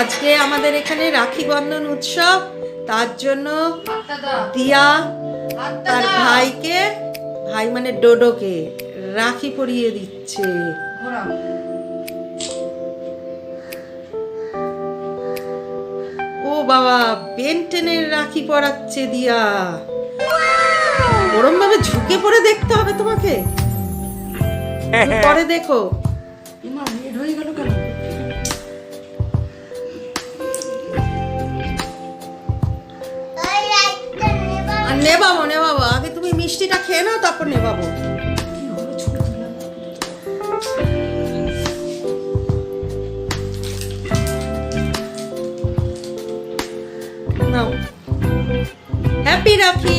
আজকে আমাদের এখানে রাখি বন্ধন উৎসব। তার জন্য দিয়া তার ভাইকে ভাই মানে ডোডোকে রাখি পরিয়ে দিচ্ছে। ও বাবা বেনটেনের রাখি পরাচ্ছে দিয়া। ওরম ভাবে ঝুঁকে পড়ে দেখতে হবে তোমাকে। পরে দেখো। আর নেবাবো নেবাবো। আগে তুমি মিষ্টিটা খেয়ে নাও তারপর নেবাবো। হ্যাপি রাখি